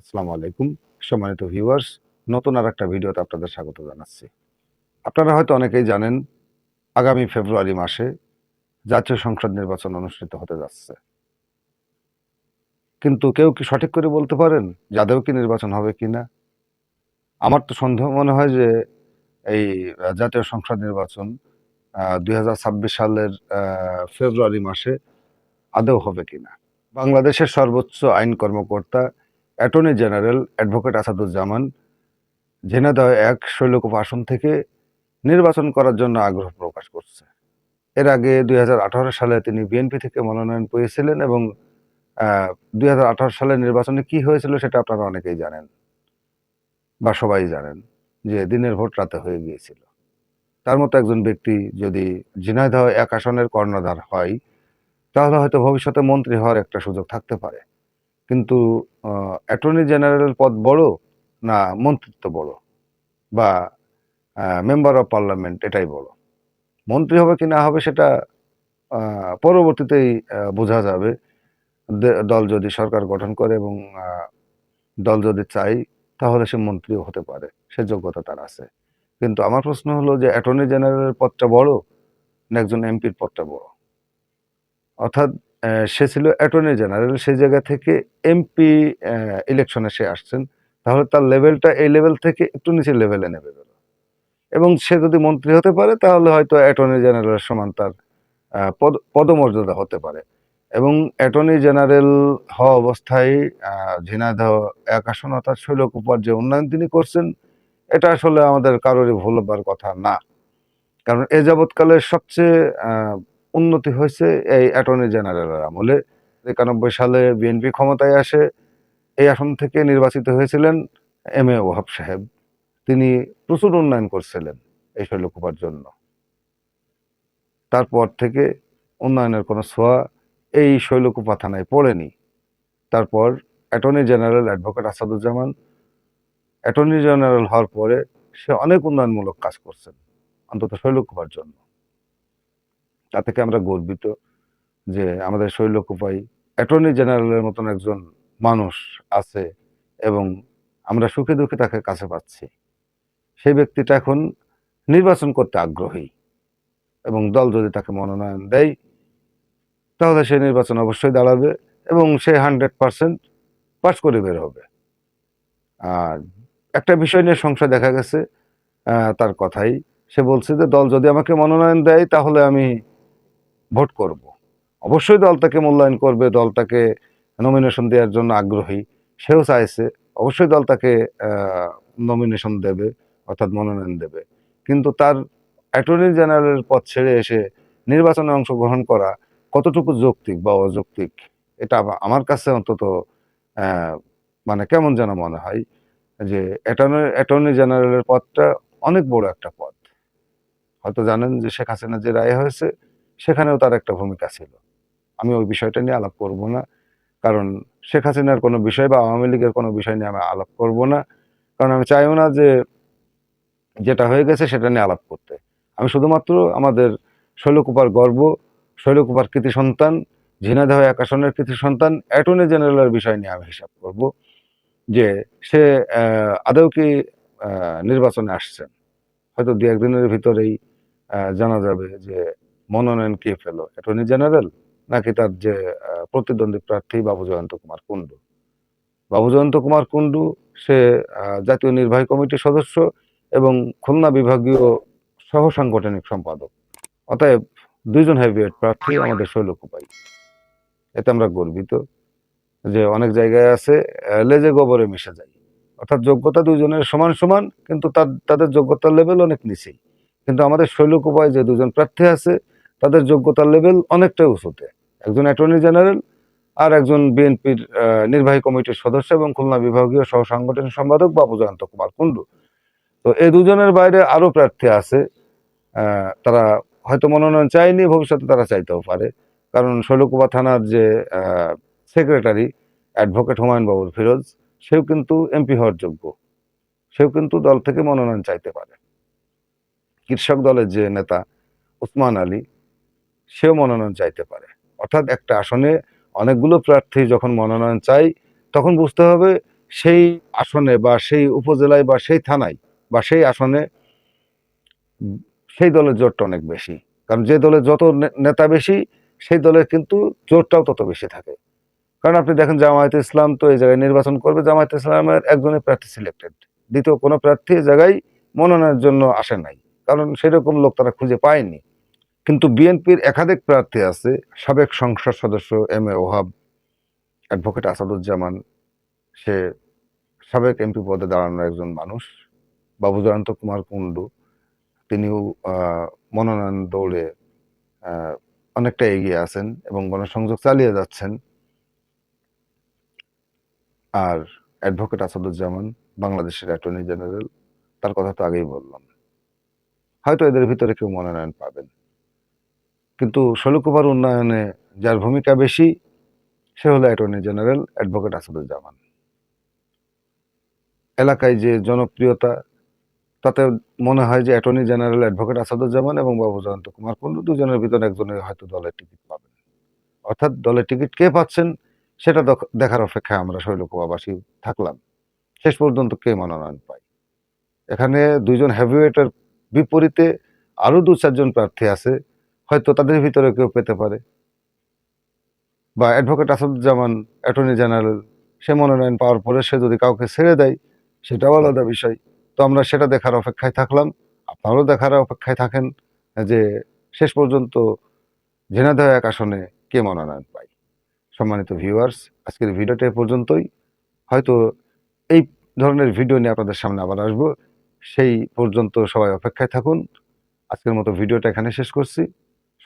আসসালামু আলাইকুম। সম্মানিত ভিউয়ার্স, নতুন আর একটা ভিডিওতে আপনাদের স্বাগত জানাচ্ছি। আপনারা হয়তো অনেকেই জানেন, আগামী ফেব্রুয়ারি মাসে জাতীয় সংসদ নির্বাচন অনুষ্ঠিত হতে যাচ্ছে। কিন্তু কেউ কি সঠিক করে বলতে পারেন যাদেও কি নির্বাচন হবে কি না? আমার তো সন্দেহ মনে হয় যে এই জাতীয় সংসদ নির্বাচন দুই হাজার ছাব্বিশ সালের ফেব্রুয়ারি মাসে আদৌ হবে কিনা বাংলাদেশের সর্বোচ্চ আইন কর্মকর্তা attorney general advocate Asaduzzaman Jhenaidah এক শৈলকুপ আসন থেকে নির্বাচন করার জন্য আগ্রহ প্রকাশ করছে। এর আগে দু হাজার আঠারো সালে তিনি বিএনপি থেকে মনোনয়ন পেয়েছিলেন এবং দুই সালের নির্বাচনে কি হয়েছিল সেটা আপনারা অনেকেই জানেন বা সবাই জানেন যে দিনের ভোট রাতে হয়ে গিয়েছিল। তার মতো একজন ব্যক্তি যদি ঝিনাইদহ এক আসনের কর্ণধার হয়, তাহলে হয়তো ভবিষ্যতে মন্ত্রী হওয়ার একটা সুযোগ থাকতে পারে। কিন্তু অ্যাটর্নি জেনারেল পদ বড় না মন্ত্রিত্ব বড়? বা মেম্বার অফ পার্লামেন্ট এটাই বড়? মন্ত্রী হবে কি না হবে সেটা পরবর্তীতেই বোঝা যাবে। দল যদি সরকার গঠন করে এবং দল যদি চাই, তাহলে সে মন্ত্রীও হতে পারে। সে যোগ্যতা তার আছে। কিন্তু আমার প্রশ্ন হলো যে অ্যাটর্নি জেনারেলের পদটা বড় না একজন এমপির পদটা বড়? অর্থাৎ সে ছিল অ্যাটর্নি জেনারেল, সেই জায়গা থেকে এমপি ইলেকশনে সে আসছেন। তাহলে তার লেভেলটা এই লেভেল থেকে একটু নিচের লেভেলে নেবে গেল এবং সে যদি মন্ত্রী হতে পারে, তাহলে হয়তো অ্যাটর্নি জেনারেলের সমান তার পদ, পদমর্যাদা হতে পারে। এবং অ্যাটর্নি জেনারেল হওয়া অবস্থায় ঝিনাইদহ এক আসন অর্থাৎ শৈলকুপার যে উন্নয়ন তিনি করছেন, এটা আসলে আমাদের কারোরই ভুল হবার কথা না। কারণ এ যাবৎকালে সবচেয়ে উন্নতি হয়েছে এই অ্যাটর্নি জেনারেলের আমলে। একানব্বই সালে বিএনপি ক্ষমতায় আসে, এই আসন থেকে নির্বাচিত হয়েছিলেন এম এ ওহাব সাহেব। তিনি প্রচুর উন্নয়ন করছিলেন এই শৈলকুপার জন্য। তারপর থেকে উন্নয়নের কোনো ছোঁয়া এই শৈলকুপা থানায় পড়েনি। তারপর attorney general advocate Asaduzzaman attorney general হওয়ার পরে সে অনেক উন্নয়নমূলক কাজ করছেন অন্তত শৈলকুপার জন্য। তা থেকে আমরা গর্বিত যে আমাদের শৈলকুপাই অ্যাটর্নি জেনারেলের মতন একজন মানুষ আছে এবং আমরা সুখে দুঃখে তাকে কাছে পাচ্ছি। সেই ব্যক্তিটা এখন নির্বাচন করতে আগ্রহী এবং দল যদি তাকে মনোনয়ন দেয়, তাহলে সে নির্বাচন অবশ্যই দাঁড়াবে এবং সে হান্ড্রেড পার্সেন্ট পাস করে বের হবে। আর একটা বিষয় নিয়ে সংশয় দেখা গেছে তার কথাই। সে বলছে যে, দল যদি আমাকে মনোনয়ন দেয়, তাহলে আমি ভোট করব। অবশ্যই দল তাকে মূল্যায়ন করবে দল তাকে নমিনেশন দেওয়ার জন্য আগ্রহী। সেও চাইছে, অবশ্যই দল তাকে নমিনেশন দেবে, অর্থাৎ মনোনয়ন দেবে। কিন্তু তার অ্যাটর্নি জেনারেলের পদ ছেড়ে এসে নির্বাচনে অংশগ্রহণ করা কতটুকু যৌক্তিক বা অযৌক্তিক, এটা আমার কাছে অন্তত মানে কেমন যেন মনে হয় যে অ্যাটর্নি অ্যাটর্নি জেনারেলের পদটা অনেক বড় একটা পদ। হয়তো জানেন যে শেখ হাসিনা যে রায় হয়েছে সেখানেও তার একটা ভূমিকা ছিল। আমি ওই বিষয়টা নিয়ে আলাপ করব না। কারণ শেখ হাসিনার কোনো বিষয় বা আওয়ামী লীগের কোনো বিষয় নিয়ে আমি আলাপ করব না। কারণ আমি চাইও না যে যেটা হয়ে গেছে সেটা নিয়ে আলাপ করতে। আমি শুধুমাত্র আমাদের শৈলকুপার গর্ব, শৈলকুপার কৃতি সন্তান, ঝিনাইদহ এক আসনের কৃতি সন্তান, অ্যাটর্নি জেনারেলের বিষয় নিয়ে আমি হিসাব করব যে সে আদৌ কি নির্বাচনে আসছেন। হয়তো দু একদিনের ভিতরেই জানা যাবে যে মনোনয়ন কে পেল? অ্যাটর্নি জেনারেল নাকি তার যে প্রতিদ্বন্দ্বী প্রার্থী বাবু জয়ন্ত কুমার কুণ্ডু? বাবু জয়ন্ত কুমার কুণ্ডু, সে জাতীয় নির্বাহী কমিটির সদস্য এবং খুলনা বিভাগীয় সহ সাংগঠনিক সম্পাদক। অতএব দুইজন হেভিওয়েট প্রার্থী আমাদের শৈলকুপাই। এতে আমরা গর্বিত যে অনেক জায়গায় আছে লেজে গোবরে মিশে যায়। অর্থাৎ যোগ্যতা দুজনের সমান সমান, কিন্তু তার, তাদের যোগ্যতার লেভেল অনেক নিচেই। কিন্তু আমাদের শৈলকুপায় যে দুজন প্রার্থী আছে তাদের যোগ্যতার লেভেল অনেকটাই উঁচুতে। একজন অ্যাটর্নি জেনারেল আর একজন বিএনপির নির্বাহী কমিটির সদস্য এবং খুলনা বিভাগীয় সহ সাংগঠনিক সম্পাদক বাবু জয়ন্ত কুমার কুণ্ডু। তো এই দুজনের বাইরে আরও প্রার্থী আছে তারা হয়তো মনোনয়ন চায়নি, ভবিষ্যতে তারা চাইতেও পারে। কারণ শৈলকুপা থানার যে সেক্রেটারি অ্যাডভোকেট হুমায়ুন বাবুর ফিরোজ, সেও কিন্তু এমপি হওয়ার যোগ্য। সেও কিন্তু দল থেকে মনোনয়ন চাইতে পারে। কৃষক দলের যে নেতা উসমান আলী সেও মনোনয়ন চাইতে পারে। অর্থাৎ একটা আসনে অনেকগুলো প্রার্থী যখন মনোনয়ন চাই তখন বুঝতে হবে সেই আসনে বা সেই উপজেলায় বা সেই থানায় বা সেই আসনে সেই দলের জোরটা অনেক বেশি। কারণ যে দলের যত নেতা বেশি, সেই দলের কিন্তু জোরটাও তত বেশি থাকে। কারণ আপনি দেখেন জামায়াতে ইসলাম তো এই জায়গায় নির্বাচন করবে। জামায়াতে ইসলামের একজনই প্রার্থী সিলেক্টেড দ্বিতীয় কোনো প্রার্থী এই জায়গায় মনোনয়নের জন্য আসে নাই। কারণ সেরকম লোক তারা খুঁজে পায়নি। কিন্তু বিএনপির একাধিক প্রার্থী আছে। সাবেক সংসদ সদস্য M A Wahab, advocate Asaduzzaman, সে সাবেক এমপি পদে দাঁড়ানো একজন মানুষ বাবু জয়ন্ত কুমার কুণ্ডু। তিনিও মনোনয়ন দৌড়ে অনেকটা এগিয়ে আছেন এবং গণসংযোগ চালিয়ে যাচ্ছেন। আর অ্যাডভোকেট আসাদুজ্জামান বাংলাদেশের অ্যাটর্নি জেনারেল, তার কথা তো আগেই বললাম। হয়তো এদের ভিতরে কেউ মনোনয়ন পাবেন। কিন্তু শৈলকুপার উন্নয়নে যার ভূমিকা বেশি, সে হলো অ্যাটর্নি জেনারেল অ্যাডভোকেট আসাদুজ্জামান এলাকায় যে জনপ্রিয়তা, তাতে মনে হয় যে অ্যাটর্নি জেনারেল অ্যাডভোকেট আসাদুজ্জামান এবং বাবু জয়ন্ত কুমার কুণ্ডু দুজনের ভিতরে একজনের হয়তো দলের টিকিট পাবেন। অর্থাৎ দলের টিকিট কে পাচ্ছেন, সেটা দখ- দেখার অপেক্ষায় আমরা শৈলকুপাবাসী থাকলাম। শেষ পর্যন্ত কে মনোনয়ন পাই এখানে দুইজন হেভিওয়েটের বিপরীতে আরও দু চারজন প্রার্থী আছে। হয়তো তাদের ভিতরে কেউ পেতে পারে। বা অ্যাডভোকেট আসাদুজ্জামান অ্যাটর্নি জেনারেল সে মনোনয়ন পাওয়ার পরে সে যদি কাউকে ছেড়ে দেয় সেটাও আলাদা বিষয়। তো আমরা সেটা দেখার অপেক্ষায় থাকলাম। আপনারাও দেখার অপেক্ষায় থাকেন যে শেষ পর্যন্ত ঝিনাইদহ এক আসনে কে মনোনয়ন পায়। সম্মানিত ভিউয়ার্স আজকের ভিডিওটা পর্যন্তই। হয়তো এই ধরনের ভিডিও নিয়ে আপনাদের সামনে আবার আসব। সেই পর্যন্ত সবাই অপেক্ষায় থাকুন। আজকের মতো ভিডিওটা এখানে শেষ করছি।